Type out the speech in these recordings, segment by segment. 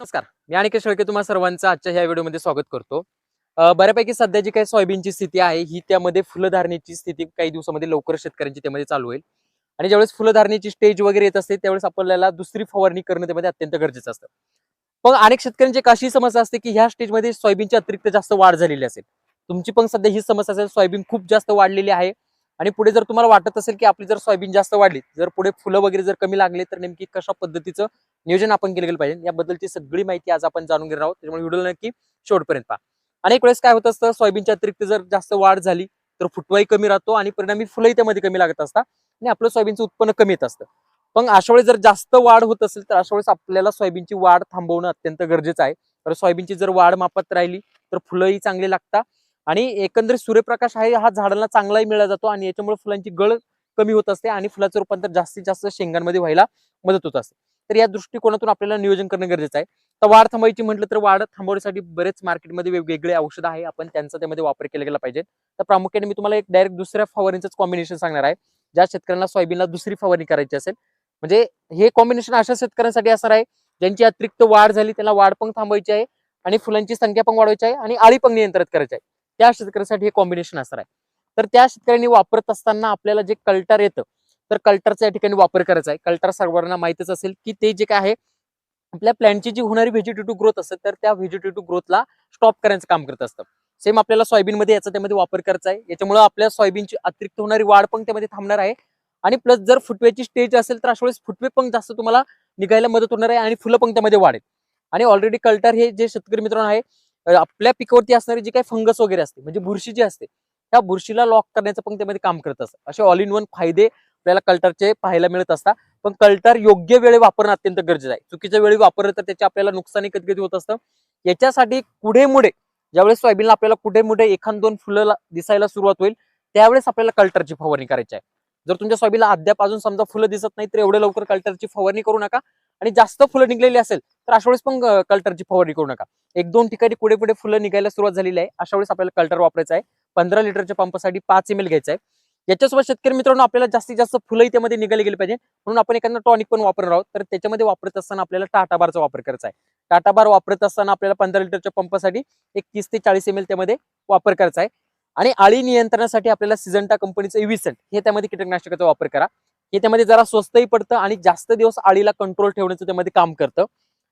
नमस्कार. मी अनिकेत शेळके तुम्हाला सर्वांचं आजच्या ह्या व्हिडिओमध्ये स्वागत करतो. बऱ्यापैकी सध्या जी काही सोयाबीनची स्थिती आहे ही त्यामध्ये फुलधारणेची स्थिती काही दिवसामध्ये लवकर शेतकऱ्यांची त्यामध्ये चालू होईल. आणि ज्यावेळेस फुलधारणेची स्टेज वगैरे येत असते त्यावेळेस आपल्याला दुसरी फवारणी करणं त्यामध्ये अत्यंत गरजेचं असतं. पण अनेक शेतकऱ्यांची एक अशी समस्या असते की ह्या स्टेजमध्ये सोयाबीनची अतिरिक्त जास्त वाढ झालेली असेल. तुमची पण सध्या ही समस्या असेल सोयाबीन खूप जास्त वाढलेली आहे. आणि पुढे जर तुम्हाला वाटत असेल की आपली जर सोयाबीन जास्त वाढली जर पुढे फुलं वगैरे जर कमी लागले तर नेमकी कशा पद्धतीचं नियोजन आपण केलं गेलं पाहिजे? याबद्दलची सगळी माहिती आज आपण जाणून घेणार आहोत. त्यामुळे व्हिडिओ नक्की शेवटपर्यंत पहा. अनेक वेळेस काय होत असतं सोयाबीनच्या अतिरिक्त जर जास्त वाढ झाली तर फुटवाही कमी राहतो आणि परिणामी फुलंही त्यामध्ये कमी लागत असतात आणि आपलं सोयाबीनचं उत्पन्न कमी येत असतं. पण अशा वेळेस जर जास्त वाढ होत असेल तर अशा वेळेस आपल्याला सोयाबीनची वाढ थांबवणं अत्यंत गरजेचं आहे. तर सोयाबीनची जर वाढ मापत राहिली तर फुलंही चांगली लागतात आणि एकंदरीत सूर्यप्रकाश आहे हा झाडांना चांगलाही मिळाला जातो आणि याच्यामुळे फुलांची गळ कमी होत असते आणि फुलाचं रूपांतर जास्तीत जास्त शेंगांमध्ये व्हायला मदत होत असते. तर या दृष्टिकोनातून आपल्याला नियोजन करणं गरजेचं आहे. तर वाढ थांबायची म्हटलं तर वाढ थांबवण्यासाठी बरेच मार्केटमध्ये वेगवेगळे औषधं आहे आपण त्यांचा त्यामध्ये वापर केला गेला पाहिजे. तर प्रामुख्याने मी तुम्हाला एक डायरेक्ट दुसऱ्या फवारणीचंच कॉम्बिनेशन सांगणार आहे. ज्या शेतकऱ्यांना सोयाबीनला दुसरी फवारणी करायची असेल. म्हणजे हे कॉम्बिनेशन अशा शेतकऱ्यांसाठी असणार आहे ज्यांची अतिरिक्त वाढ झाली त्यांना वाढ पण थांबवायची आहे आणि फुलांची संख्या पण वाढवायची आहे आणि आळी पण नियंत्रित करायची आहे. त्या शेतकऱ्यांसाठी हे कॉम्बिनेशन असणार आहे. तर त्या शेतकऱ्यांनी वापरत असताना आपल्याला जे कल्टर येतं तर कल्टरचा या ठिकाणी वापर करायचा आहे. कल्टर सर्वांना माहितच असेल की ते जे काय आहे आपल्या प्लॅनची जी होणारी व्हेजिटेटिव्ह ग्रोथ असते तर त्या व्हेजिटेटिव्ह ग्रोथला स्टॉप करायचं काम करत असतं. सेम आपल्याला सोयाबीनमध्ये याचा त्यामध्ये वापर करायचा आहे. याच्यामुळे आपल्या सोयाबीनची अतिरिक्त होणारी वाढ पण त्यामध्ये थांबणार आहे. आणि प्लस जर फुटव्याची स्टेज असेल तर अशा वेळेस फुटवे पण जास्त तुम्हाला निघायला मदत होणार आहे आणि फुलं पण त्यामध्ये वाढेल. आणि ऑलरेडी कल्टर हे जे शेतकरी मित्रांनो आहे आपल्या पिकावरती असणारी जी काही फंगस वगैरे असते म्हणजे बुरशी जी असते त्या बुरशीला लॉक करण्याचं पण त्यामध्ये काम करत असतं. असे ऑल इन वन फायदे आपल्याला कल्टरचे पाहायला मिळत असतात. पण कल्टर योग्य वेळी वापरणं अत्यंत गरजेचं आहे. चुकीच्या वेळी वापरलं तर त्याचे आपल्याला नुकसानही कधी कधी होत असतं. याच्यासाठी कुठे मुडे ज्यावेळेस सोयाबीनला आपल्याला कुठे मुडे एखाद दोन फुलं दिसायला सुरुवात होईल त्यावेळेस आपल्याला कल्टरची फवारणी करायची आहे. जर तुमच्या सोयाबीनला अद्याप अजून समजा फुलं दिसत नाही तर एवढे लवकर कल्टरची फवारणी करू नका. आणि जास्त फुलं निघलेली असेल तर अशा वेळेस पण कल्टरची फवारणी करू नका. एक दोन ठिकाणी पुढे पुढे फुलं निघायला सुरुवात झालेली आहे. अशा वेळेस आपल्याला कल्टर वापरायचं आहे. पंधरा लिटरच्या पंपासाठी पाच एम एल घ्यायचं आहे. याच्यासोबत शेतकरी मित्रांनो आपल्याला जास्तीत जास्त फुलं त्यामध्ये निघाली गेली पाहिजे. म्हणून आपण एखादा टॉनिक पण वापरणार आहोत. तर त्याच्यामध्ये वापरत असताना आपल्याला टाटा बारचा वापर करायचा आहे. टाटा बार वापरत असताना आपल्याला पंधरा लिटरच्या पंपासाठी एक तीस ते चाळीस एम एल त्यामध्ये वापर करायचा आहे. आणि आळी नियंत्रणासाठी आपल्याला सिजंटा कंपनीचं इव्हिसंट हे त्यामध्ये कीटकनाशकाचा वापर करा. हे त्यामध्ये जरा स्वस्तही पडतं आणि जास्त दिवस आळीला कंट्रोल ठेवण्याचं त्यामध्ये काम करतं.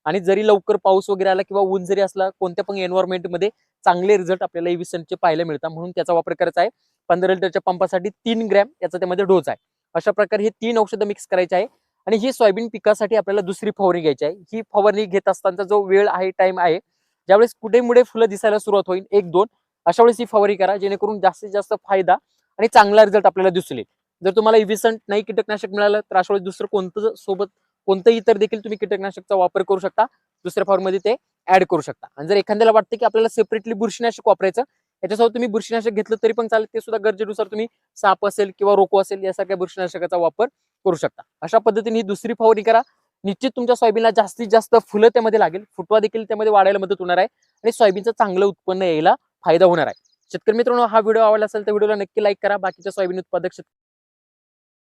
आणि जरी लवकर पाऊस वगैरे आला किंवा ऊन जरी असला कोणत्या पण एन्व्हायरमेंटमध्ये मध्ये चांगले रिझल्ट आपल्याला इव्हिसंटचे पाहायला मिळतात. म्हणून त्याचा वापर करायचा आहे. पंधरा लिटरच्या पंपासाठी तीन ग्रॅम याचा त्यामध्ये डोस आहे. अशा प्रकारे हे तीन औषधं मिक्स करायचे आहे. आणि ही सोयाबीन पिकासाठी आपल्याला दुसरी फवारणी घ्यायची आहे. ही फवारणी घेत असताना जो वेळ आहे टाइम आहे ज्यावेळेस कुठे मुळे फुलं दिसायला सुरुवात होईल एक दोन अशा वेळेस ही फवारणी करा. जेणेकरून जास्तीत जास्त फायदा आणि चांगला रिझल्ट आपल्याला दिसून येईल. जर तुम्हाला इव्हिसंट नाही कीटकनाशक मिळालं तर अशा वेळेस दुसरं कोणतं सोबत कोणतंही इतर देखील तुम्ही कीटकनाशकचा वापर करू शकता. दुसऱ्या फॉर्ममध्ये ते ऍड करू शकता. आणि जर एखाद्याला वाटतं की आपल्याला सेपरेटली बुरशीनाशक वापरायचं याच्यासोबत तुम्ही बुरशीनाशक घेतलं तरी पण चालेल. ते सुद्धा गरजेनुसार तुम्ही साप असेल किंवा रोको असेल यासारख्या बुरशीनाशकाचा वापर करू शकता. अशा पद्धतीने ही दुसरी फवारणी करा. निश्चित तुमच्या सोयाबीनला जास्तीत जास्त फुलं त्यामध्ये लागेल. फुटवा देखील त्यामध्ये वाढायला मदत होणार आहे आणि सोयाबीनचं चांगलं उत्पन्न यायला फायदा होणार आहे. शेतकरी मित्रांनो हा व्हिडिओ आवडला असेल तर व्हिडिओला नक्की लाईक करा. बाकीच्या सोयाबीन उत्पादक शेत-